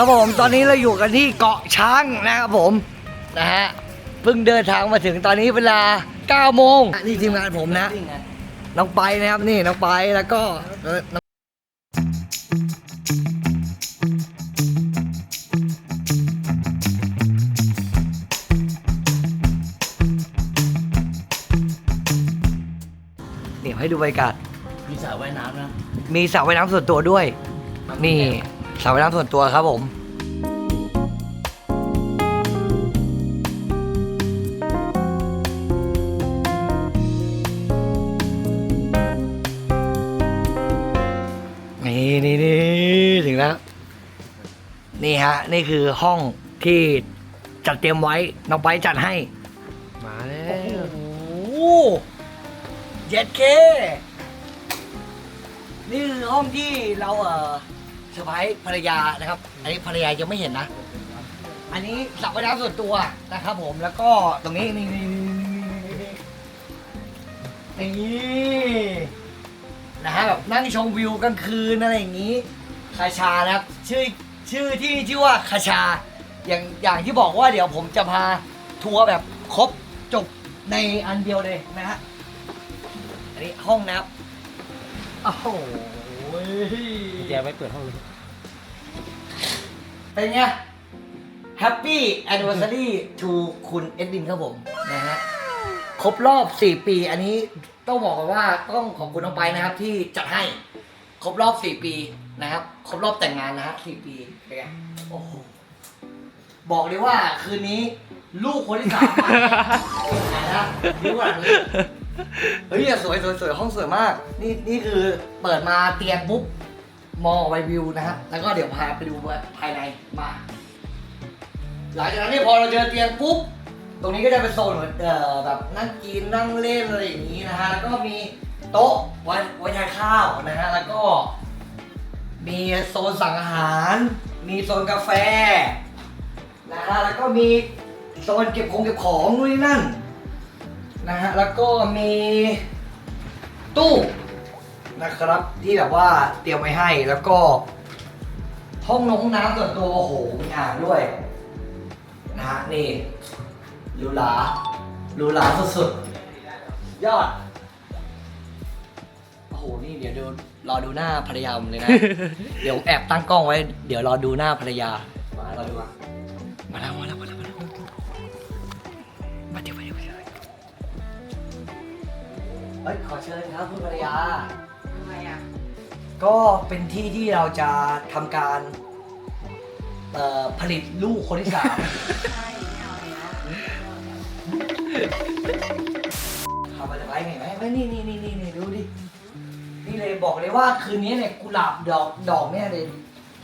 ครับผมตอนนี้เราอยู่กันที่เกาะช้างนะครับผมนะฮะเพิ่งเดินทางมาถึงตอนนี้เวลา9โมงนี่ทีมงานผมนะ น้องไปนะครับนี่น้องไปแล้วก็เอ่อน้องเดี๋ยวให้ดูบรรยากาศ มีสระว่ายน้ำนะมีสระว่ายน้ำส่วนตัวด้วย นี่ สระว่ายน้ำส่วนตัวครับผม นี่นี่นี่ถึงแล้ว นี่ฮะ นี่คือห้องที่จัดเตรียมไว้ น้องไปจัดให้ มาแล้โอ้วโหเจ็ดเค นี่คือห้องที่เราเออเซอร์ไพรส์ภรรยานะครับ อันนี้ภรรยายังไม่เห็นนะ อันนี้สระว่ายน้ำส่วนตัวนะครับ ผมแล้วก็ตรงนี้นี่นี่นี่นี่นะฮะแบบนั่งชมวิวกลางคืนอะไรอย่างนี้คาชานะครับ ชื่อชื่อที่ชื่อว่าคาชา อย่างอย่างที่บอกว่าเดี๋ยวผมจะพาทัวร์แบบครบจบในอันเดียวเลยนะฮะอันนี้ห้องนะครับโอ้โห แกไม่เปิดห้องเลย เป็นไง Happy Anniversary to คุณเอ็ดวินครับผมนะฮะครบรอบ 4 ปี อันนี้ต้องบอกก่อนว่าต้องขอบคุณน้องไปนะครับ ที่จัดให้ครบรอบ 4 ปีนะครับ ครบรอบแต่งงานนะฮะ4ปีเป็นไงโอ้โหบอกเลยว่าคืนนี้ลูกคนที่สามมาไหนนะดูหลังเลยเฮ้ยสวยสวยสวยห้องสวยมาก นี่นี่คือเปิดมาเตียงปุ๊บ มองออกไปวิวนะฮะ แล้วก็เดี๋ยวพาไปดูภายในมา หลังจากนั้นเนี่ยพอเราเจอเตียงปุ๊บ ตรงนี้ก็จะเป็นโซนเหมือนแบบนั่งกินนั่งเล่นอะไรอย่างนี้นะฮะ แล้วก็มีโต๊ะไว้ไว้ทานข้าวนะฮะ แล้วก็ มีโซนสั่งอาหาร มีโซนกาแฟนะฮะ แล้วก็มีโซนเก็บของเก็บของนู่นนี่นั่นนะฮะ แล้วก็มีตู้ นะครับ ที่แบบว่าเตรียมไว้ให้แล้วก็ ห้องนงห้องน้ำส่วนตัวโอ้โหมีอ่างด้วยนะฮะนี่หรูหราหรูหราสุดๆ ยอด โอ้โห นี่เดี๋ยวดูรอดูหน้าภรรยาผมเลยนะ เดี๋ยวแอบตั้งกล้องไว้ เดี๋ยวรอดูหน้าภรรยา มารอดูมามาแล้วมาแล้วมาแล้วมาแล้วมาเดี๋ยวมาเดี๋ยวมาเดี๋ยวเฮ้ยขอเชิญครับคุณภรรยาทำไมอะ ก็เป็นที่ที่เราจะทำการเอ่อผลิตลูกคนที่สาม ใช่ไม่เอาแล้วทำมาจากไรไงไหมไม่นี่นี่นี่นี่นี่ดูดิ นี่เลยบอกเลยว่าคืนนี้เนี่ยกุหลาบดอกดอกเนี่ยเลย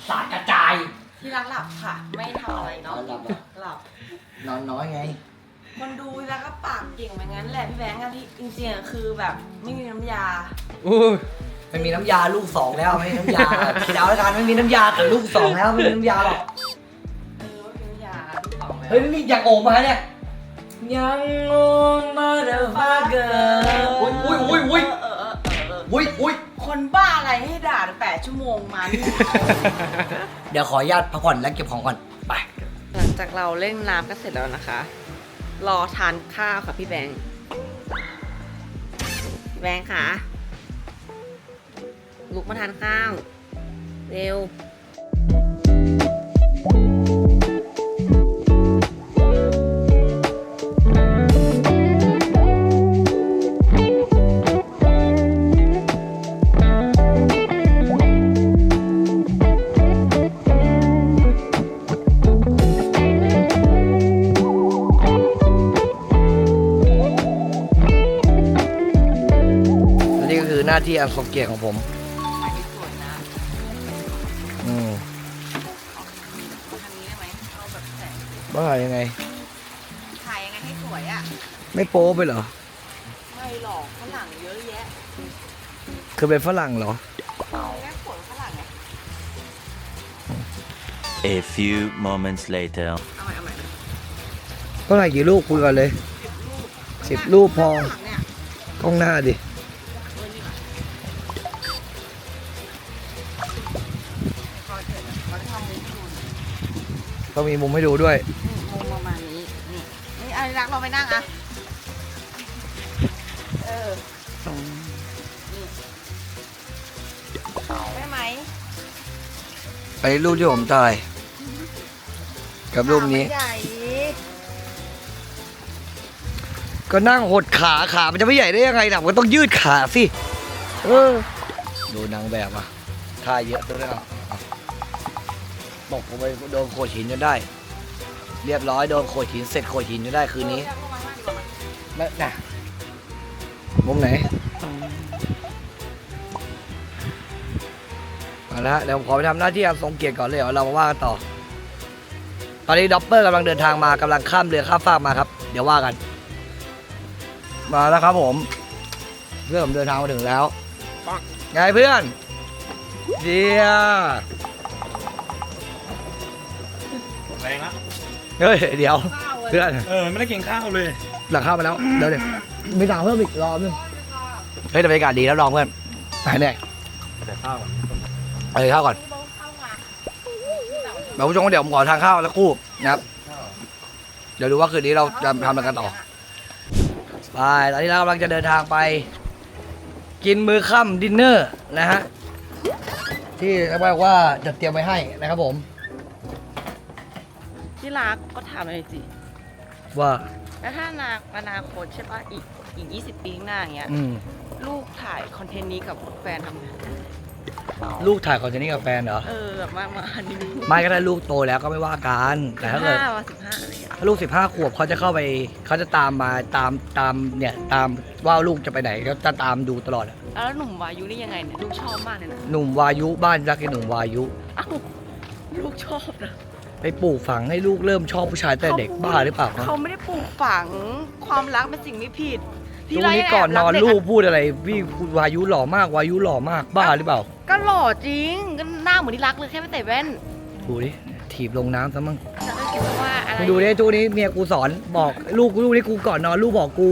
สาดกระจายที่รักหลับค่ะ ไม่ทำอะไรเนาะหลับอะหลับ นอนน้อยไง คนดูแล้วก็ปากเก่งแบบนั้นแหละพี่แบงค์อะที่จริงๆอะคือแบบไม่มีน้ำยา อู้ ไม่มีน้ำยาลูกสองแล้วไม่มีน้ำยาคิดเอาแล้วกันไม่มีน้ำยาแต่ลูกสองแล้วไม่มีน้ำยาหรอกเออไม่มีน้ำยาลูกสองแล้วเฮ้ยนี่อยากโอมมาเนี่ยยังโอมมาเดอฟาเกอร์อุ้ยอุ้ยอุ้ยอุ้ยเออเออเออเอออุ้ยอุ้ยคนบ้าอะไรให้ด่าแปดชั่วโมงมานี่เดี๋ยวขออนุญาตพักผ่อนและเก็บของก่อนไปหลังจากเราเล่นน้ำกันเสร็จแล้วนะคะ รอทานข้าวค่ะพี่แบงค์พี่แบงค์ค่ะ ลุกมาทานข้าว เร็วนี่ก็คือหน้าที่อันสมเกียรติของผม งบ้ายังไง ถ่ายยังไงให้สวยอะ ไม่โป๊ไปเหรอ ไม่หรอกฝรั่งเยอะแยะคือเป็นฝรั่งเหรอเอาแค่ฝนฝรั่งไง A few moments later. เอาใหม่เอาใหม่เท่าไหร่กี่ลูกคุยกันเลย สิบลูกสิบลูกพอข้างหลังเนี่ยกล้องหน้าดิ เออนี่พอเถอะเราจะทำเลยให้ดูก็มีมุมให้ดูด้วยมุม ไปรูปที่ผมถ่าย กับรูปนี้ขามัใหญ่ก็นั่งหดขาขามันจะไม่ใหญ่ได้ยังไงล่ะมันก็ต้องยืดขาสิเออดูนางแบบอะท่าเยอะตัวนี้อะอะบอกผมไปโดนโขดหินจนได้ เรียบร้อยโดนโขดหินเสร็จโขดหินจนได้คืนนี้เอาลงมาข้างล่างดีกว่าไหมแล้วนะมุมไหน เอาละเดี๋ยวผมขอไปทำหน้าที่อันทรงเกียรติก่อนเลยเดี๋ยวเรามาว่ากันต่อ ตอนนี้ด็อปเปอร์กำลังเดินทางมากำลังข้ามเรือข้ามฟากมาครับ เดี๋ยวว่ากัน มาแล้วครับผมเพื่อนผมเดินทางมาถึงแล้วไงเพื่อนเดียแรงละเฮ้ยเดี๋ยวข้าวเลยเพื่อนเออไม่ได้กินข้าวเลย หลังข้าวมาแล้วเดี๋ยวเดี๋ยวมีสั่งเพิ่มอีกรอบนึงเฮ้ยแต่บรรยากาศดีแล้วลองเพื่อนไปเนี่ยแต่ข้าวอะ ไปข้าวก่อนพี่โบ๊ทเข้ามาแบบผู้ชมเดี๋ยวผมขอทานข้าวแล้วคู่นะครับ เดี๋ยวดูว่าคืนนี้เราจะทำอะไรกันต่อไปตอนนี้เรากำลังจะเดินทางไป กินมื้อค่ำดินเนอร์นะฮะที่เขาบอกว่าจะเตรียมไว้ให้นะครับผม ที่รักก็ถามเลยสิว่าแล้วถ้าอนาอนาคตใช่ปะอีกอีก20ปีข้างหน้าอย่างเงี้ย อืม ลูกถ่ายคอนเทนต์นี้กับแฟนทำไง ลูกถ่ายคอนเทนต์นี้กับแฟนเหรอ เออแบบมามาอันนี้ไม่ก็ถ้าลูกโตแล้วก็ไม่ว่ากันแต่ถ้าเกิด ห้าว่าสิบห้าอะไรอย่างเงี้ยถ้าลูก 15 ขวบเขาจะเข้าไปเขาจะตามมาตามตามเนี่ยตามว่าลูกจะไปไหนก็จะตามดูตลอดอะแล้วหนุ่มวายุนี่ยังไงเนี่ยลูกชอบมากเลยนะหนุ่มวายุบ้านรักไอ้หนุ่มวายุ เอ้าลูกชอบนะไปปลูกฝังให้ลูกเริ่มชอบผู้ชายแต่เด็กบ้าหรือเปล่าครับเขาไม่ได้ปลูกฝังความรักเป็นสิ่งไม่ผิดตรงนี้ก่อนนอนลูกพูดอะไรพี่วายุหล่อมากวายุหล่อมากบ้าหรือเปล่า ก็หล่อจริงก็หน้าเหมือนที่รักเลยแค่ไม่ใส่แว่นดูดิถีบลงน้ำซะมั้งจะได้คิดว่าอะไรมึงดูดิทุกนี้เมียกูสอนบอกลูกลูกนี่กูก่อนนอนลูกบอกกู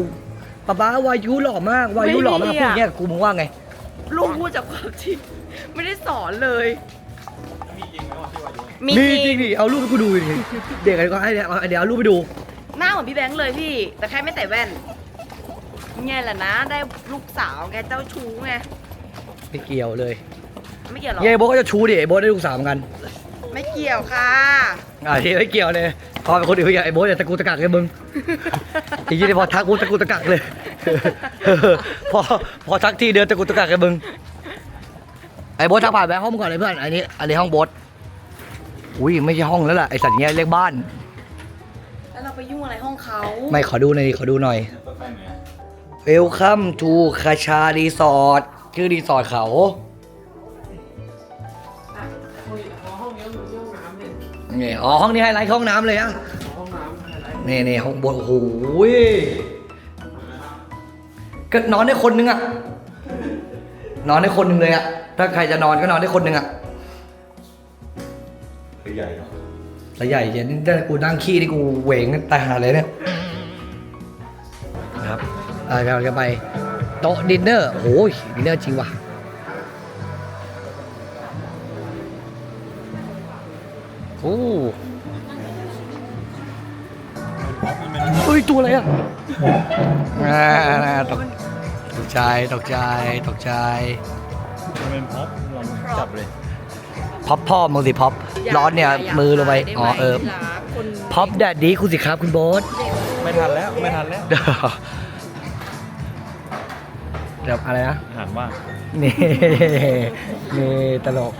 ป๊าป๊าวายุหล่อมากวายุหล่อมากพูดอย่างเงี้ยกูมึงว่าไง ลูกพูดจากความจริงไม่ได้สอนเลย มีจริงไหมว่าที่วายุมีมีจจริริงงดิเอารูปให้กูดูดิเด็กอะไรก็ให้เดี๋ยวเอาเดี๋ยวเอารูปไปดู หน้าเหมือนพี่แบงค์เลยพี่ แต่แค่ไม่ใส่แว่นเนี่ยแหละนะ ได้ลูกสาวแกเจ้าชู้ไงไม่เกี่ยวเลย ไม่เกี่ยวหรอกเย้ยโบ๊ทก็จะชูดิไอ้โบ๊ทได้ลูกสาวเหมือนกันไม่เกี่ยวค่ะ อ่าที่ไม่เกี่ยวเลยพอเป็นคนอื่นไม่เกี่ยวไอ้โบ๊ทอย่าตะกูตะกักเลยมึง ทีนี้พอทักกูตะกูตะกักเลย พอพอทักทีเดินตะกูตะกักเลยมึงไอ้โบ๊ททักผ่านไปห้องมึงก่อนเลยเพื่อนอันนี้อันนี้ห้องโบ๊ทอุ้ยไม่ใช่ห้องแล้วล่ะไอ้สัตว์เงี้ยเรียกบ้าน แล้วเราไปยุ่งอะไรห้องเขาไม่ขอดูหน่อยดิขอดูหน่อยตัวแฟนไหน Welcome to คาชารีสอร์ทชื่อรีสอร์ทเขา นี่อ๋อห้องนี้ไฮไลท์ห้องน้ำเลยอะนี่นี่ห้องบนโอ้โหก็นอนได้คนนึงอะนอนได้คนนึงเลยอะถ้าใครจะนอนก็นอนได้คนนึงอะคือใหญ่เนาะแต่ใหญ่เย็นนี่ถ้ากูนั่งขี้นี่กูเหวงตายหาเลยเนี่ยนะครับอ่าเราจะไปโต๊ะดินเนอร์โอ้ยดินเนอร์จริงว่ะ โอ้เฮ้ยตัวอะไรอะอ่าตกตกใจตกใจตกใจมันเป็นพ็อปลองจับเลยพับพ่อมึงสิพับร้อนเนี่ยมือลงไปอ๋อเออพับแดดดีคุณสิครับคุณโบ๊ทไม่ทันแล้วไม่ทันแล้วเดี๋ยวเดี๋ยวอะไรนะอาหารว่างนี่นี่ตลก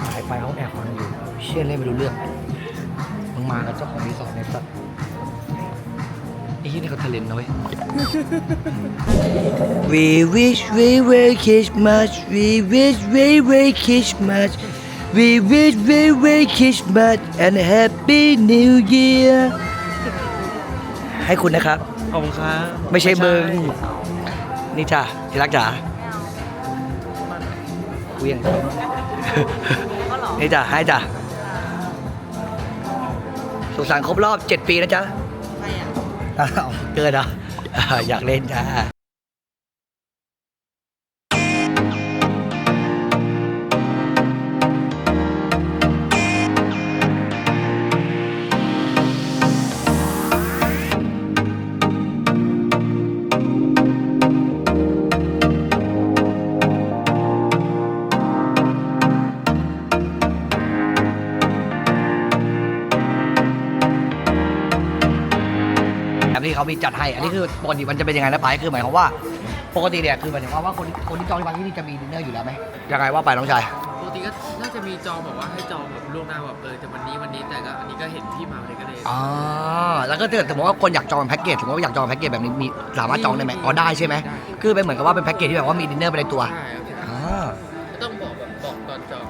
ตลกตลกสายไฟเขาแอบฟังอยู่ เชื่อเล่นไม่รู้เรื่องมึงมากับเจ้าของรีสอร์ทในสัตว์ไอ้ที่นี่เขาทะเลนนะเว้ย We wish we were Christmas We wish we were Christmas We wish we were Christmas and Happy New Year ให้คุณนะครับ ขอบคุณครับไม่ใช่มึงนี่จ้าที่รักจ๋ากูยังก็หรอ นี่จ้าให้จ้าสุขสันต์ครบรอบ 7 ปีนะจ๊ะใครอะอ้าวเกินเหรออ่าอยากเล่นจ้า เขามีจัดให้ อันนี้คือปกติมันจะเป็นยังไงนะไปคือหมายความว่า ปกติเนี่ยคือหมายถึงว่าว่าคนคนที่จองที่พักที่นี่จะมีดินเนอร์อยู่แล้วไหมยังไงว่าไปน้องชาย ปกติก็น่าจะมีจองแบบว่าให้จองแบบล่วงหน้าแบบเออแต่วันนี้วันนี้แต่ก็อันนี้ก็เห็นพี่มาเลยก็เลยอ๋อแล้วก็ถ้าเกิดสมมติว่าคนอยากจองเป็นแพ็กเกจสมมติว่าอยากจองแพ็กเกจแบบนี้มีสามารถจองได้ไหมอ๋อได้ใช่ไหมได้ คือเป็นเหมือนกับว่าเป็นแพ็กเกจที่แบบว่ามีดินเนอร์ไปในตัวใช่ครับอ่า ก็ต้องบอกแบบบอกตอนจอง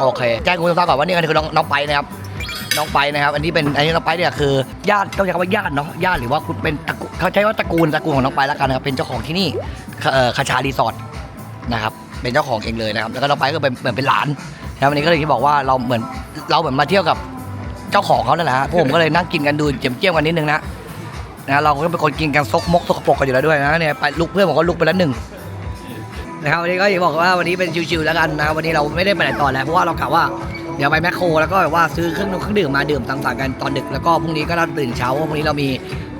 โอเค แจ้งคุณผู้ชมทราบก่อนว่านี่ก็คือน้องน้องไปนะครับ น้องไปนะครับ อันนี้เป็นอันนี้น้องไปเนี่ยคือญาติต้องใช้คำว่าญาติเนาะญาติหรือว่าคุณเป็นตระกูลเขาใช้ว่าตระกูลตระกูลของน้องไปแล้วกันนะครับเป็นเจ้าของที่นี่คาชารีสอร์ทนะครับเป็นเจ้าของเองเลยนะครับแล้วก็น้องไปก็เป็นเหมือนเป็นหลานนะวันนี้ก็เลยที่บอกว่าเราเหมือนเราเหมือนมาเที่ยวกับเจ้าของเขานั่นแหละฮะพวกผมก็เลยนั่งกินกันดูเจียมเจียมกันนิดนึงนะนะเราก็เป็นคนกินกันซกมกซกปรกกันอยู่แล้วด้วยนะเนี่ยไปลุกเพื่อนผมก็ลุกไปแล้วหนึ่งนะครับวันนี้ก็อยากบอกว่าวันนี้เป็นชิวๆแล้วกันนะครับวันนี้เราไม่ได้ไปไหนต่อแล้วเพราะว่าเรากะว่า เดี๋ยวไปแมคโครแล้วก็แบบว่าซื้อเครื่องดื่มเครื่องดื่มมาดื่มต่างๆกันตอนดึกแล้วก็พรุ่งนี้ก็เราตื่นเช้าเพราะพรุ่งนี้เรามี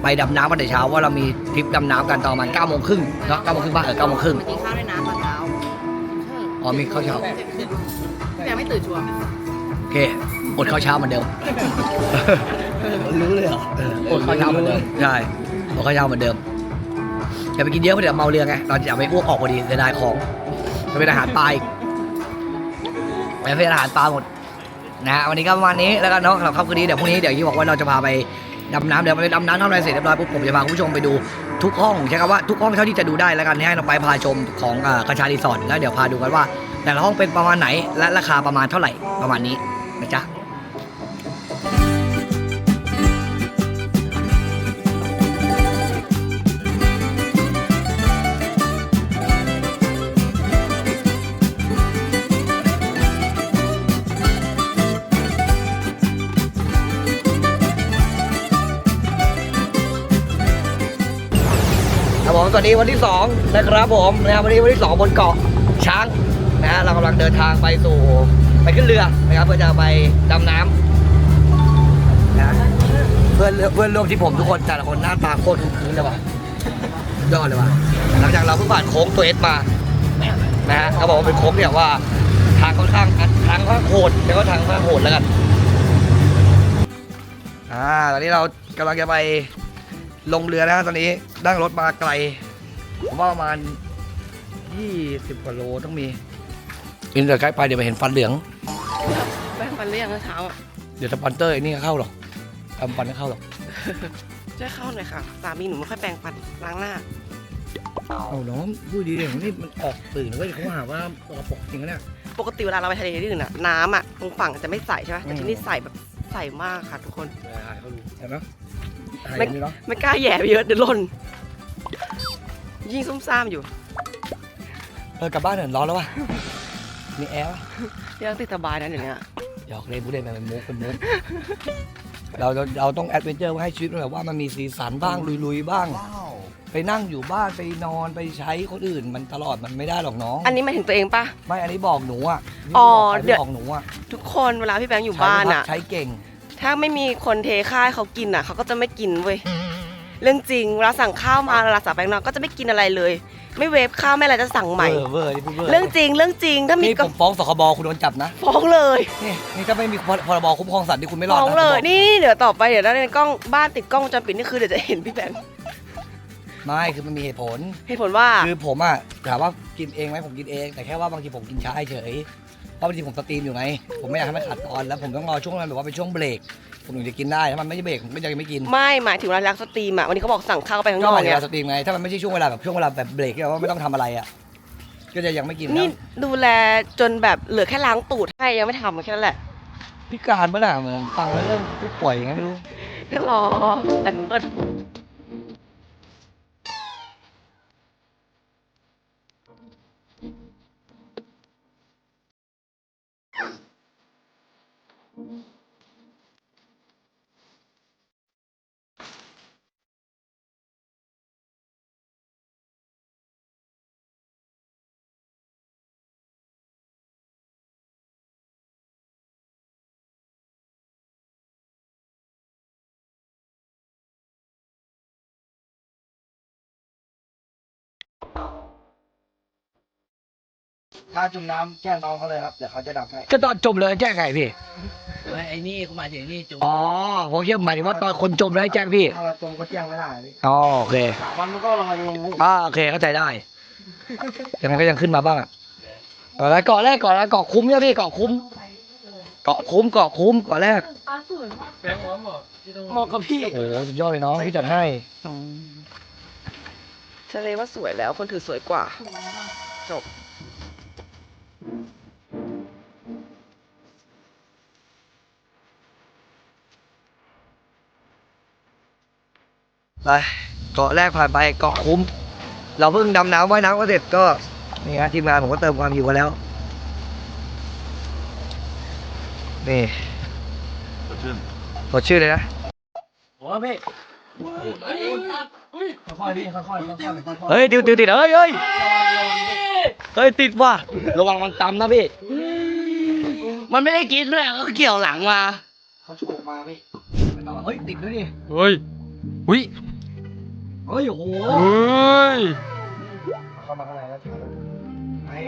ไปดำน้ำกันแต่เช้าว่าเรามีทริปดำน้ำกันตอนประมาณเก้าโมงครึ่งเนาะเก้าโมงครึ่งป่ะเออเก้าโมงครึ่งมากินข้าวด้วยนะตอนเช้าอ๋อมีข้าวเช้ายังไม่ตื่นชัวร์โอเคอดข้าวเช้าเหมือนเดิมรู้เลยเหรออดข้าวเช้าเหมือนเดิมใช่อดข้าวเช้าเหมือนเดิมอย่าไปกินเยอะเพราะเดี๋ยวเมาเรือไงเราจะไปอ้วกออกพอดีเสียดายของจะเป็นอาหารปลาอีกไปเป็นอาหารปลาหมด นะฮะวันนี้ก็ประมาณนี้แล้วกันเนาะสำหรับค่ำคืนนี้เดี๋ยวพรุ่งนี้เดี๋ยวยี่บอกว่าเราจะพาไปดำน้ำเดี๋ยวไปดำน้ำทำอะไรเสร็จเรียบร้อยปุ๊บผมจะพาคุณผู้ชมไปดูทุกห้องใช่คำว่าทุกห้องเท่าที่จะดูได้แล้วกันให้เราไปพาชมของอ่ากระชารีสอร์ทแล้วเดี๋ยวพาดูกันว่า แต่ละห้องเป็นประมาณไหนและราคาประมาณเท่าไหร่ประมาณนี้นะจ๊ะ วัสดีวันที่2นะครับผมนะครับวันนี้วันที่ 2 บนเกาะช้างนะฮะเรากำลังเดินทางไปสู่ไปขึ้นเรือนะครับ เพื่อจะไปดำน้ำนะเพื่อนเพื่อนร่วมที่ผมทุกคนแต่ละคนหน้าตาโคตรคืนเลยว่ะยอดเลยว่ะหลังจากเราเพิ่งผ่านโค้งตัวเอสมานะฮะเขาบอกว่าเป็นโค้งที่แบบว่าทางค่อนข้างทางค่อนข้างโหดแล้วก็ทางค่อนข้างโหดแล้วกันอ่าตอนนี้เรากำลังจะไปลงเรือนะฮะตอนนี้นั่งรถมาไกล ผมว่าประมาณ20กว่าโลต้องมี อินเตอร์ใกล้ไปเดี๋ยวไปเห็นฟันเหลืองแป้งฟันเรียงเมื่อเช้าอะเดี๋ยวสปอนเตอร์ไอ้นี่ก็เข้าหรอกทำฟันก็เข้าหรอกช่วยเข้าหน่อยค่ะ สามีหนูไม่ค่อยแปรงฟันล้างหน้า เอาน้องพูดดีเดี๋ยวนี่มันออกตื่นเว้ยเขาหาว่าปกปกจริงนะเนี่ย ปกติเวลาเราไปทะเลที่อื่นอะน้ำอะตรงฝั่งจะไม่ใสใช่ไหมแต่อืมที่นี่ใสแบบใสมากค่ะทุกคน ถ่ายเขาดูเห็นไหมถ่ายไม่อย่างนี้เนาะไม่กล้าแหย่ไปเยอะเดี๋ยวหล่น ยิ่งซุ่มซ่ามอยู่เออกลับบ้านเถอะร้อนแล้ววะมีแอร์ปะยังติดสบายนะเดี๋ยวนี้หยอกเล่นผู้เล่นมันเป็นมุกเป็นมุกเราเราเราต้องแอดเวนเจอร์ให้ชีวิตมันแบบว่ามันมีสีสันบ้างลุยๆบ้าง ไปนั่งอยู่บ้านไปนอนไปใช้คนอื่น มันตลอดมันไม่ได้หรอกน้อง อันนี้หมายถึงตัวเองปะ ไม่อันนี้บอกหนูอะอ๋อนี่เดี๋ยว บอกหนูอะทุกคนเวลาพี่แบงค์อยู่บ้านอะ ใช้เก่ง ถ้าไม่มีคนเทข้าวให้เขากินอะเขาก็จะไม่กินเว้ย เรื่องจริงเวลาสั่งข้าวมาเวลาสั่งแบงค์นอนก็จะไม่กินอะไรเลย ไม่เวฟข้าวไม่อะไรจะสั่งใหม่ เวอร์เวอร์นี่พูดเวอร์เรื่องจริงเรื่องจริงถ้ามีนี่ก็ผมฟ้องสคบคุณโดนจับนะ ฟ้องเลยนี่นี่ถ้าไม่มีพรบคุ้มครองสัตว์ที่คุณไม่รอดฟ้องนะเลย ผมบอกนี่เดี๋ยวต่อไปเดี๋ยวในกล้องบ้านติดกล้องวงจรปิดนี่คือเดี๋ยวจะเห็นพี่แบงค์ไม่คือมันมีเหตุผล เหตุผลว่าคือผมอะถามว่ากินเองไหมผมกินเอง แต่แค่ว่าบางทีผมกินช้าเฉย เพราะบางทีผมสตรีมอยู่ไงผมไม่อยากให้มันขาดตอนแล้วผมต้องรอช่วงนั้นแบบว่าเป็นช่วงเบรกผมถึงจะกินได้ถ้ามันไม่ใช่เบรกผมก็จะไม่กินไม่หมายถึงเวลารักสตรีมอะวันนี้เขาบอกสั่งข้าวไปข้างนก็อกหมายถึงเนี่เวยลาสตรีมไงถ้ามันไม่ใช่ช่วงเวลาแบบช่วงเวลาแบบเบรกที่แบบว่าไม่ต้องทำอะไรอะก็จะยังไม่กินนี่นะดูแลจนแบบเหลือแค่ล้างตูดให้ยังไม่ทำแค่นั้นแหละพิการเมื่อไหร่เหมือนฟังแล้วเริ่มผู้ป่วยยังไงไม่รู้ ก็รอแต่ก็ ถ้าจมน้ำแจ้งน้องเขาเลยครับ เดี๋ยวเขาจะดับให้ก็ตอนจมเลยแจ้งไงพี่ไอ้นี่เขามาจากนี่จุ๊อ๋อผมเชื่อหมายถึงว่าตอนคนจมแล้วให้แจ้งพี่ ถ้าเราตรงก็แจ้งไม่ได้พี่อ๋อโอเค มันก็ลอยลงอ่าโอเคเข้าใจได้ ยังไงก็ยังขึ้นมาบ้างอะเอาละเกาะแรกเกาะแรกเกาะคุ้มเนี่ยพี่เกาะคุ้ม เกาะคุ้มเกาะคุ้มเกาะแรกเหมาะกับพี่โอ้โหสุดยอดเลยน้องที่จัดให้ ทะเลว่าสวยแล้วคนถือสวยกว่า จบ ไปเกาะแรกผ่านไปเกาะคุ้ม เราเพิ่งดำน้ำว่ายน้ำก็เสร็จก็นี่ฮะทีมงานผมก็เติมความหิวมาแล้ว นี่สดชื่นสดชื่นเลยนะโอ้พี่ ค่อยๆพี่ค่อยๆค่อยๆเฮ้ยติดติดติดเฮ้ยเฮ้ยเฮ้ยติดว่ะระวังมันตำนะพี่ มันไม่ได้กินด้วยก็เกี่ยวหลังมาเขาโฉบมาพี่เฮ้ยติดด้วยดิเฮ้ยอุ้ยเฮ้ยโอ้โหเฮ้ยเข้ามาข้างในแล้วไอ้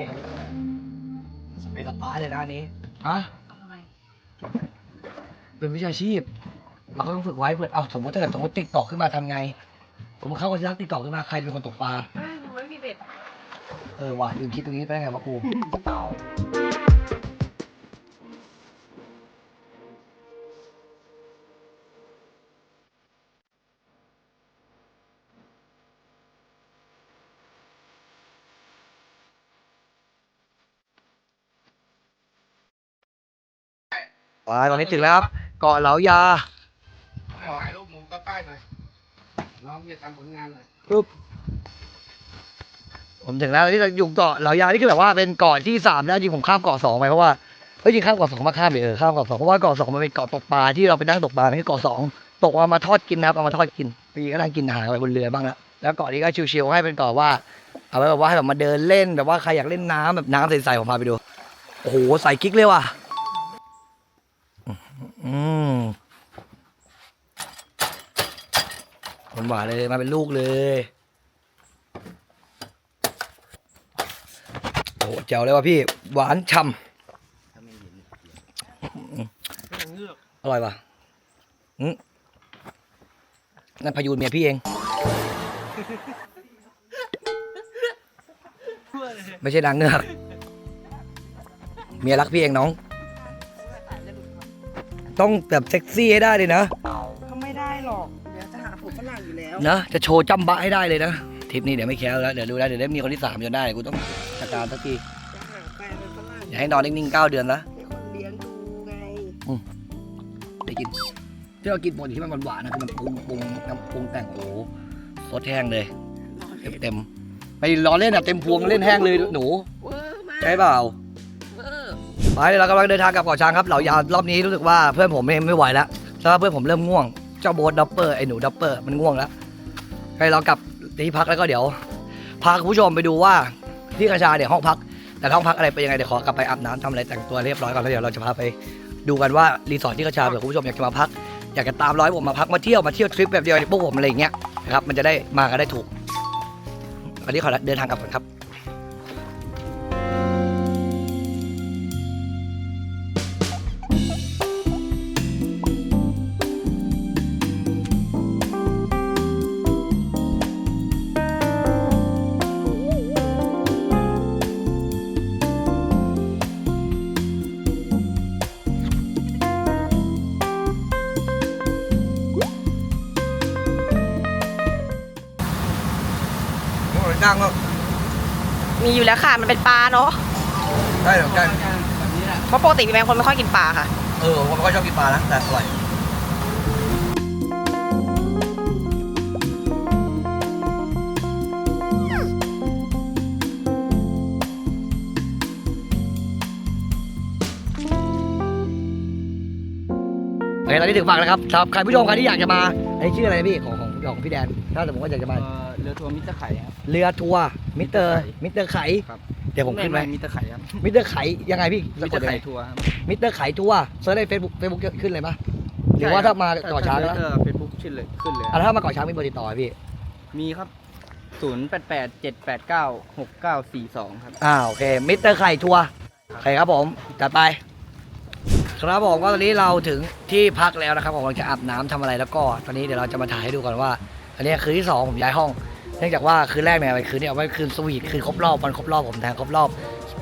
เป็นสปาเลยนะอันนี้ฮะเป็นวิชาชีพ เราก็ต้องฝึกไว้เพื่อเอาสมมติถ้าเกิดสมมติติ๊กตอกขึ้นมาทำไง ผมเข้าก็จะรักติ๊กตอกขึ้นมาใครเป็นคนตกปลาไม่มีเบ็ดเออว่ะลืมคิดตรงนี้ไปได้ไงวะครูไปตอนนี้ถึงแล้วครับ เกาะเหลายา น้องจะทำผลงานหน่อยปุ๊บผมถึงแล้วที่เราอยู่เกาะเหล่ายานี่คือแบบว่าเป็นเกาะที่สามแล้วจริงผมข้ามเกาะสองไปเพราะว่าเฮ้ยจริงข้ามเกาะสองมาข้ามไปเออข้ามเกาะสองเพราะว่าเกาะสองมันเป็นเกาะตกปลาที่เราไปนั่งตกปลาไม่ใช่เกาะสองตกเอามาทอดกินนะครับเอามาทอดกินปีก็นั่งกินอาหารไปบนเรือบ้างแล้วแล้วเกาะนี้ก็ชิวๆให้เป็นเกาะว่า เอาไว้แบบว่าให้แบบมาเดินเล่นแบบว่าใครอยากเล่นน้ำแบบน้ำใสๆผมพาไปดูโอ้โหใส่กิ๊กเลยว่ะอืม หวานๆเลยมาเป็นลูกเลยโอ้โหแจ๋วเลยว่ะพี่ หวานฉ่ำอร่อยป่ะอืมนั่นพายูนเมียพี่เอง ไม่ใช่นางเงือก เมียรักพี่เองน้อง ต้องแบบเซ็กซี่ให้ได้เลยนะ นะจะโชว์จำบะให้ได้เลยนะทริปนี้เดี๋ยวไม่แคล้วแล้วเดี๋ยวดูแล้วเดี๋ยวได้มีคนที่สามจนได้กูต้องจัดการสักทีจะหาแฟนเป็นฝรั่งอย่าให้นอนนิ่งๆเก้าเดือนนะให้คนเลี้ยงดูไงได้กินที่เรากินปกติที่มันหวานๆนะคือมันปรุงปรุงน้ำปรุงแต่งโอ้โหรสแห้งเลยเต็มเต็มๆไปรอเล่นแบบเต็มพวงเล่นแห้งเลยหนูเวอร์มากใช่เปล่าเวอร์ไปเรากำลังเดินทางกลับเกาะช้างครับเหล่ายาวรอบนี้รู้สึกว่าเพื่อนผมไม่ไม่ไหวแล้วเพราะว่าเพื่อนผมเริ่มง่วงเจ้าโบ๊ทดับเปอร์ไอ้หนูดับเปอร์มันง่วงแล้ว ให้เรากลับที่พักแล้วก็เดี๋ยวพาคุณผู้ชมไปดูว่าที่กระชาเนี่ยห้องพัก แต่ห้องพักอะไรเป็นยังไงเดี๋ยวขอกลับไปอาบน้ำทำอะไรแต่งตัวเรียบร้อยก่อนแล้วเดี๋ยวเราจะพาไปดูกันว่ารีสอร์ทที่กระชาเผื่อคุณผู้ชมอยากจะมาพัก อยากจะตามร้อยผมมาพักมาเที่ยวมาเที่ยวทริปแบบเดียวกับพวกผมอะไรอย่างเงี้ยนะครับมันจะได้มากันได้ถูกวันนี้ขอเดินทางกลับก่อนครับ มีอยู่แล้วค่ะมันเป็นปลาเนาะได้เหมือนกันเพราะปกติพี่แบงค์คนไม่ค่อยกินปลาค่ะ เออผมไม่ค่อยชอบกินปลานะแต่อร่อยโอเคตอนนี้ถึงฝั่งแล้วครับสำหรับใครผู้ชมใครที่อยากจะมาอันนี้ชื่ออะไรนะพี่ของของของพี่แดน ถ้าสมมติว่าอยากจะมา เรือทัวร์มิตรไข่ครับ เรือทัวร์มิสเตอร์มิสเตอร์ไข่ครับ เดี๋ยวผมขึ้นไว้มิตรไข่ครับมิสเตอร์ไข่ยังไงพี่มิตรไข่ทัวร์ครับมิสเตอร์ไข่ทัวร์เซิร์ชในเฟซบุ๊กเฟซบุ๊กขึ้นเลยปะหรือว่าถ้ามาเกาะช้างแล้วเฟซบุ๊กขึ้นเลยขึ้นเลยอะแล้วถ้ามาเกาะช้างมีเบอร์ติดต่อไหมพี่ มีครับ0 8 8 7 8 9 6 9 4 2ครับอ่าโอเคมิสเตอร์ไข่ทัวร์โอเคครับผมจัดไป ครับผมก็ตอนนี้เราถึงที่พักแล้วนะครับผมเราจะอาบน้ำทำอะไรแล้วก็ ตอนนี้เดี๋ยวเราจะมาถ่ายให้ดูก่อนว่า อันนี้คืนที่สองผมย้ายห้องเนื่องจากว่าคืนแรกเนี่ยเป็นคืนที่เอาไว้คืนสวีทคืนครบรอบวันครบรอบผมแทนครบรอบ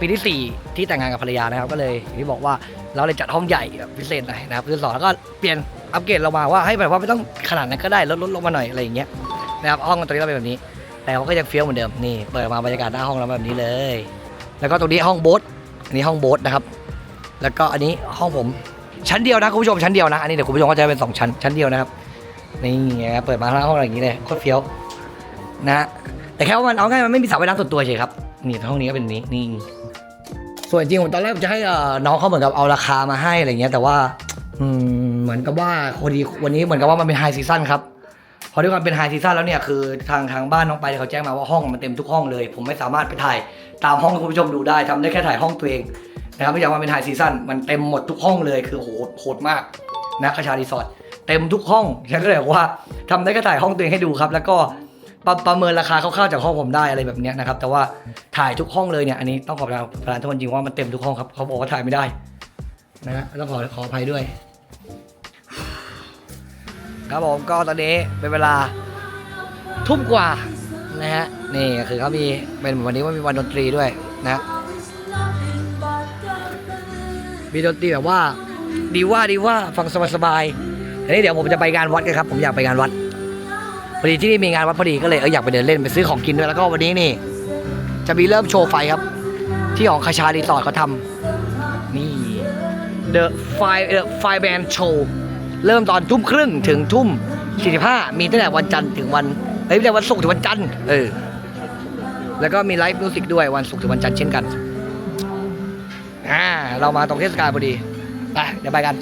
ปีที่สี่ที่แต่งงานกับภรรยานะครับก็เลยอย่างที่บอกว่าเราเลยจัดห้องใหญ่แบบพิเศษหน่อยนะครับคืนสองแล้วก็เปลี่ยนอัปเกรดเรามาว่าให้แบบว่าไม่ต้องขนาดนั้นก็ได้ลดลดลงมาหน่อยอะไรอย่างเงี้ยนะครับห้องตอนนี้ก็เป็นแบบนี้ แต่เขาก็ยังเฟี้ยวเหมือนเดิมนี่เปิดมาบรรยากาศหน้าห้องเราแบบนี้เลย แล้วก็ตรงนี้ห้องโบ๊ทอันนี้ห้องโบ๊ทนะครับ แล้วก็อันนี้ห้องผมชั้นเดียวนะคุณผู้ชมชั้นเดียวนะอันนี้เดี๋ยวคุณผู้ชมก็จะเป็นสองชั้นชั้นเดียวนะครับนี่เปิดมาหน้าห้องอย่างนี้เลยโคตรเฟี้ยว นะ แต่แค่ว่ามันเอาง่ายมันไม่มีสระว่ายน้ำส่วนตัวเฉยครับนี่ห้องนี้ก็เป็นนี้นี่ส่วนจริงผมตอนแรกผมจะให้น้องเขาเหมือนกับเอาราคามาให้อะไรเงี้ย แต่ว่าอืมเหมือนกับว่าพอดีวันนี้เหมือนกับว่ามันเป็นไฮซีซั่นครับพอด้วยความเป็นไฮซีซั่นแล้วเนี่ยคือทางทางบ้านน้องไปเขาแจ้งมาว่าห้องมันเต็มทุกห้องเลย ผมไม่สามารถไปถ่ายตามห้องให้คุณผู้ชมดูได้ทำได้แค่ถ่ายห้องตัวเองนะครับไม่อยากมาเป็นไฮซีซั่นมันเต็มหมดทุกห้องเลยคือโหดโหดมากนะคาชารีสอร์ทเต็มทุกห้องฉันก็เลยบอกว่าทำได้แค่ถ่ายห้องตัวเองให้ดูครับ แล้วก็ ประประเมินราคาคร่าวๆจากห้องผมได้อะไรแบบเนี้ยนะครับ แต่ว่าถ่ายทุกห้องเลยเนี่ยอันนี้ต้องขอบคุณประธานทุกคนจริงว่ามันเต็มทุกห้องครับเขาบอกว่าถ่ายไม่ได้นะฮะต้องขอขออภัยด้วย ครับผมก็ตอนนี้เป็นเวลาทุ่มกว่านะฮะนี่คือเขามีเป็นวันนี้ว่ามีวันดนตรีด้วยนะมีดนตรีแบบว่าดีว่าดีว่าฟังสบายๆทีนี้เดี๋ยวผมจะไปงานวัดกันครับ ผมอยากไปงานวัด พอดีที่นี่มีงานวัดพอดีก็เลยเอออยากไปเดินเล่นไปซื้อของกินด้วยแล้วก็วันนี้นี่จะมีเริ่มโชว์ไฟครับ ที่ของคาชารีสอร์ทเขาทำนี่ The Fire The Fire Band Show เริ่มตอนทุ่มครึ่งถึงทุ่ม 45 มีตั้งแต่วันจันทร์ถึงวันเอ้ยตั้งแต่วันศุกร์ถึงวันจันทร์เออแล้วก็มีไลฟ์มิวสิกด้วยวันศุกร์ถึงวันจันทร์เช่นกันอ่าเรามาตรงเทศกาลพอดีไปเดี๋ยวไปกัน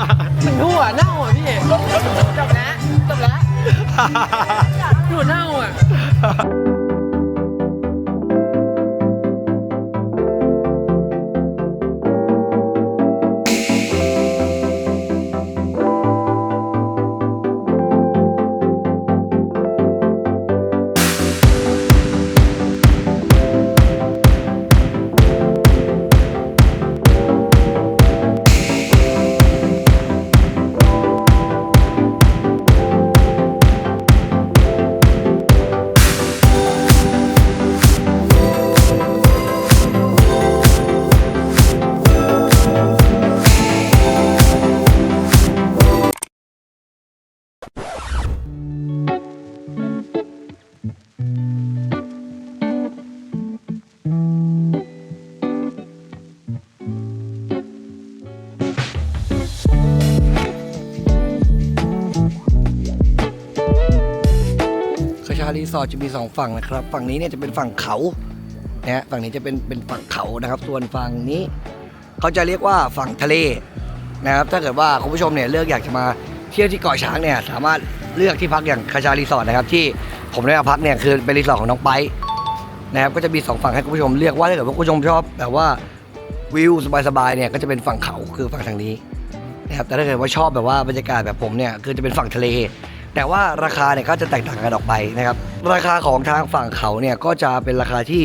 ๆอะถึงทั่วเน่าอะพี่จบแล้วจบแล้วหัวเน่าอะ รีสอร์ทจะมีสองฝั่งนะครับ ฝั่งนี้เนี่ยจะเป็นฝั่งเขานะฮะฝั่งนี้จะเป็นเป็นฝั่งเขานะครับ ส่วนฝั่งนี้เขาจะเรียกว่าฝั่งทะเลนะครับ ถ้าเกิดว่าคุณผู้ชมเนี่ยเลือกอยากจะมาเที่ยวที่เกาะช้างเนี่ยสามารถเลือกที่พักอย่างคาชารีสอร์ทนะครับที่ผมได้มาพักเนี่ยคือเป็นรีสอร์ทของน้องไปนะครับก็จะมีสองฝั่งให้คุณผู้ชมเลือกว่าถ้าเกิดว่าคุณผู้ชมชอบแบบว่าวิวสบายๆเนี่ยก็จะเป็นฝั่งเขาคือฝั่งทางนี้นะครับแต่ถ้าเกิดว่าชอบแบบว่าบรรยากาศแบบผมเนี่ยคือจะเป็นฝั่งทะเล แต่ว่าราคาเนี่ยก็จะแตกต่างกันออกไปนะครับราคาของทางฝั่งเขาเนี่ยก็จะเป็นราคาที่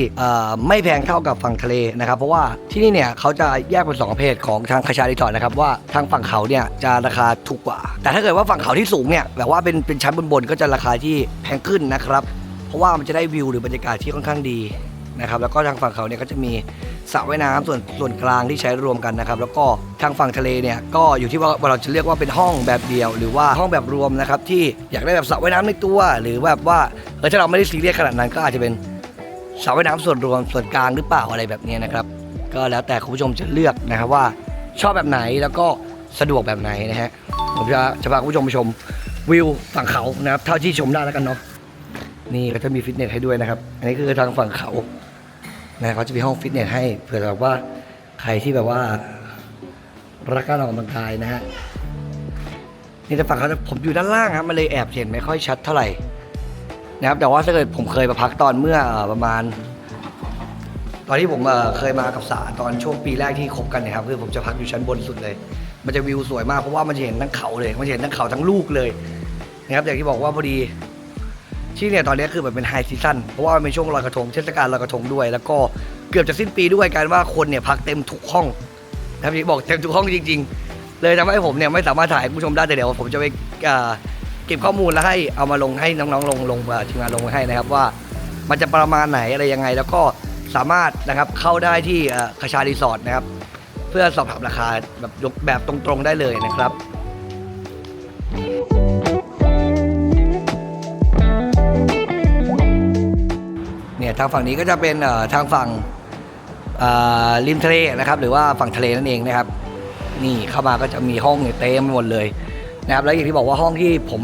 ไม่แพงเท่ากับฝั่งทะเลนะครับเพราะว่าที่นี่เนี่ยเขาจะแยกเป็นสองประเภทของทางคาชารีสอร์นะครับว่าทางฝั่งเขาเนี่ยจะราคาถูกกว่า แต่ถ้าเกิดว่าฝั่งเขาที่สูงเนี่ยแบบว่าเป็นเป็นชั้นบนๆก็จะราคาที่แพงขึ้นนะครับ เพราะว่ามันจะได้วิวหรือบรรยากาศที่ค่อนข้างดี นะครับแล้วก็ทางฝั่งเขาเนี่ยก็จะมีสระว่ายน้ำส่วนส่วนกลางที่ใช้รวมกันนะครับแล้วก็ทางฝั่งทะเลเนี่ยก็อยู่ที่ว่าเราจะเรียกว่าเป็นห้องแบบเดียว หรือว่าห้องแบบรวมนะครับที่อยากได้แบบสระว่ายน้ำในตัว หรือแบบว่าเออถ้าเราไม่ได้ซีเรียสขนาดนั้นก็อาจจะเป็นสระว่ายน้ำส่วนรวมส่วนกลางหรือเปล่าอะไรแบบนี้นะครับ ก็แล้วแต่คุณผู้ชมจะเลือกนะครับว่าชอบแบบไหนแล้วก็สะดวกแบบไหนนะฮะผมจะจะพาคุณผู้ชมไปชมวิวฝั่งเขานะครับเท่าที่ชมได้แล้วกันเนาะนี่ก็จะมีฟิตเนสให้ด้วยนะครับ อันนี้คือทางฝั่งเขา นะเขาจะมีห้องฟิตเนสให้เผื่อแบบว่าใครที่แบบว่ารักการออกกำลังกายนะฮะนี่แต่ฝั่งเขาจะผมอยู่ด้านล่างครับมันเลยแอบเห็นไม่ค่อยชัดเท่าไหร่นะครับแต่ว่าถ้าเกิดผมเคยมาพักตอนเมื่อประมาณ ตอนที่ผมเคยมากับสาตอนช่วงปีแรกที่คบกันเนะครับคือผมจะพักอยู่ชั้นบนสุดเลย มันจะวิวสวยมากเพราะว่ามันจะเห็นทั้งเขาเลย มันจะเห็นทั้งเขาทั้งลูกเลยนะครับอย่างที่บอกว่าพอดี ที่เนี่ยตอนนี้คือแบบเป็นไฮซีซั่นเพราะว่ามันเป็นช่วงลอยกระทงเทศกาลลอยกระทงด้วย แล้วก็เกือบจะสิ้นปีด้วยการว่าคนเนี่ยพักเต็มทุกห้องนะครับที่บอกเต็มทุกห้องจริง ๆ เลยทำให้ผมเนี่ยไม่สามารถถ่ายให้ผู้ชมได้แต่เดี๋ยวผมจะไปเก็บข้อมูลแล้วให้เอามาลงให้น้องๆลงลงทีมงานลงให้นะครับว่า มันจะประมาณไหนอะไรยังไง แล้วก็สามารถนะครับเข้าได้ที่คาชารีสอร์ทนะครับเพื่อสอบถามราคาแบบยกแบบตรงๆได้เลยนะครับ ทางฝั่งนี้ก็จะเป็นทางฝั่งริมทะเลนะครับ หรือว่าฝั่งทะเลนั่นเองนะครับ นี่เข้ามาก็จะมีห้องเต็มหมดเลยนะครับ แล้วอย่างที่บอกว่าห้องที่ผม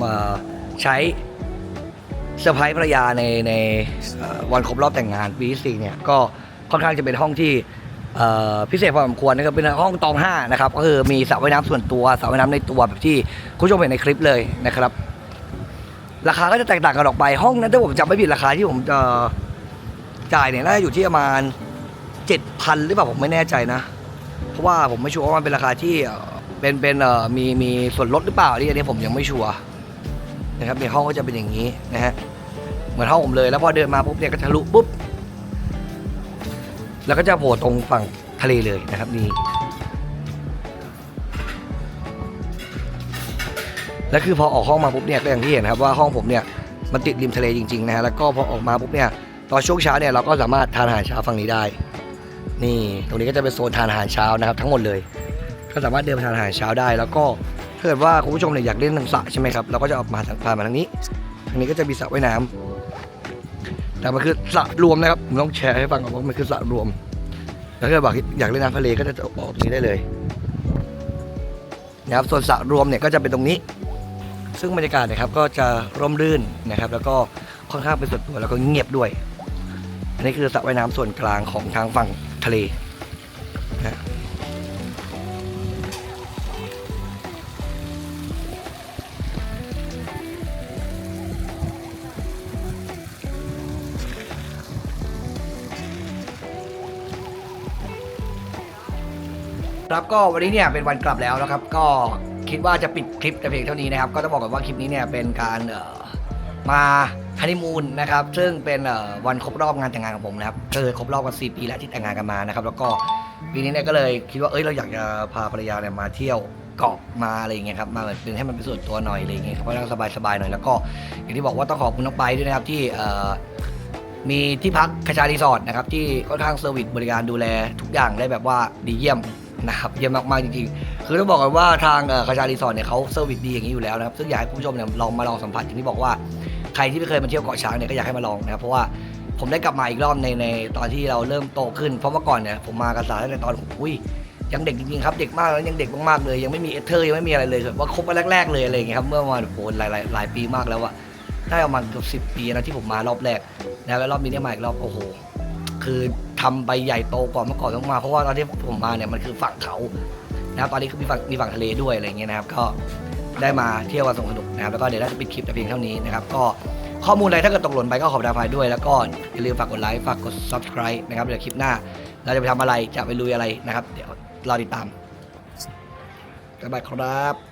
ใช้เซอร์ไพรส์ภรรยาในในวันครบรอบแต่งงานปีที่สี่เนี่ยก็ค่อนข้างจะเป็นห้องที่พิเศษพอสมควรนะครับเป็นห้องตองห้านะครับก็คือมีสระว่ายน้ำส่วนตัวสระว่ายน้ำในตัวแบบที่คุณผู้ชมเห็นในคลิปเลยนะครับ ราคาก็จะแตกต่างกันออกไปห้องนั้นถ้าผมจำไม่ผิดราคาที่ผม จ่ายเนี่ยน่าจะอยู่ที่ประมาณเจ็ดพันหรือเปล่าผมไม่แน่ใจนะ เพราะว่าผมไม่ชัวร์ว่ามันเป็นราคาที่เป็นเป็นเอ่อมีมีส่วนลดหรือเปล่านี่อันนี้ผมยังไม่ชัวร์นะครับในห้องก็จะเป็นอย่างนี้นะฮะเหมือนห้องผมเลยแล้วพอเดินมาปุ๊บเนี่ยก็ทะลุปุ๊บแล้วก็จะโผล่ตรงฝั่งทะเลเลยนะครับนี่แล้วคือพอออกห้องมาปุ๊บเนี่ยก็อย่างที่เห็นนะครับว่าห้องผมเนี่ยมันติดริมทะเลจริงๆนะฮะแล้วก็พอออกมาปุ๊บเนี่ย ตอนช่วงเช้าเนี่ยเราก็สามารถทานอาหารเช้าฝั่งนี้ได้ นี่ตรงนี้ก็จะเป็นโซนทานอาหารเช้านะครับ ทั้งหมดเลย ก็สามารถเดินไปทานอาหารเช้าได้ แล้วก็ถ้าเกิดว่าคุณผู้ชมเนี่ยอยากเล่นทางสระใช่ไหมครับเราก็จะออกมาทางผ่านมาทางนี้ทางนี้ก็จะมีสระว่ายน้ำแต่มันคือสระรวมนะครับผมต้องแชร์ให้ฟังก่อนว่ามันคือสระรวมแล้วถ้าเกิดบอกอยากเล่นน้ำทะเลก็จะออกตรงนี้ได้เลยนะครับส่วนสระรวมเนี่ยก็จะเป็นตรงนี้ ซึ่งบรรยากาศนะครับก็จะร่มรื่นนะครับ แล้วก็ค่อนข้างเป็นส่วนตัวแล้วก็เงียบด้วย อันนี้คือสระว่ายน้ำส่วนกลางของทางฝั่งทะเลนะครับก็วันนี้เนี่ยเป็นวันกลับแล้วนะครับ ก็คิดว่าจะปิดคลิปแต่เพียงเท่านี้นะครับ ก็ต้องบอกก่อนว่าคลิปนี้เนี่ยเป็นการเออมา ฮันนีมูนนะครับซึ่งเป็นวันครบรอบงานแต่งงานของผมนะครับก็คือครบรอบกัน4ปีแล้วที่แต่งงานกันมานะครับแล้วก็ปีนี้เนี่ยก็เลยคิดว่าเอ้ยเราอยากจะพาภรรยาเนี่ยมาเที่ยวเกาะมาอะไรอย่างเงี้ยครับมาแบบเป็นให้มันเป็นส่วนตัวหน่อยอะไรอย่างเงี้ยครับเพราะนั่งสบายๆหน่อยแล้วก็อย่างที่บอกว่าต้องขอบคุณน้องไปด้วยนะครับที่มีที่พักคาชารีสอร์ทนะครับที่ค่อนข้างเซอร์วิสบริการดูแลทุกอย่างได้แบบว่าดีเยี่ยมนะครับเยี่ยมมากๆจริงๆ คือต้องบอกกันว่าทางคาชารีสอร์ทเนี่ยเขาเซอร์วิสดีอย่างนี้อยู่แล้วนะครับ ซึ่งอยากให้ผู้ชมเนี่ยลองมาลองสัมผัสอย่างที่บอกว่า ใครที่ไม่เคยมาเที่ยวเกาะช้างเนี่ยก็อยากให้มาลองนะครับเพราะว่าผมได้กลับมาอีกรอบในในตอนที่เราเริ่มโตขึ้น เพราะเมื่อก่อนเนี่ยผมมากับสาตั้งแต่ตอนอุ้ยยังเด็กจริงๆครับเด็กมากแล้วยังเด็กมากๆเลย ยังไม่มีเอเธอร์ยังไม่มีอะไรเลยแบบว่าคบมาแรก ๆ เลยอะไรอย่างเงี้ยครับเมื่อมาโอ้โหหลายหลายหลายปีมากแล้วอะได้ประมาณเกือบสิบปีนะที่ผมมารอบแรกนะแล้วรอบนี้เนี่ยมาอีกรอบโอ้โหคือทำไปใหญ่โตกว่าเมื่อก่อนต้องมาเพราะว่าตอนที่ผมมาเนี่ยมันคือฝั่งเขานะครับตอนนี้คือมีฝั่งมีฝั่งทะเลด้วยอะไรอย่างเงี้ยนะครับก็ ได้มาเที่ยววันสงสนุกนะครับแล้วก็เดี๋ยวเราจะปิดคลิปแต่เพียงเท่านี้นะครับก็ข้อมูลอะไรถ้าเกิดตกหล่นไปก็ขอบดาภายด้วย แล้วก็อย่าลืมฝากกดไลค์ฝากกด subscribe นะครับเดี๋ยวคลิปหน้า เราจะไปทำอะไรจะไปลุยอะไรนะครับ เดี๋ยวรอติดตามบ๊ายบายครับ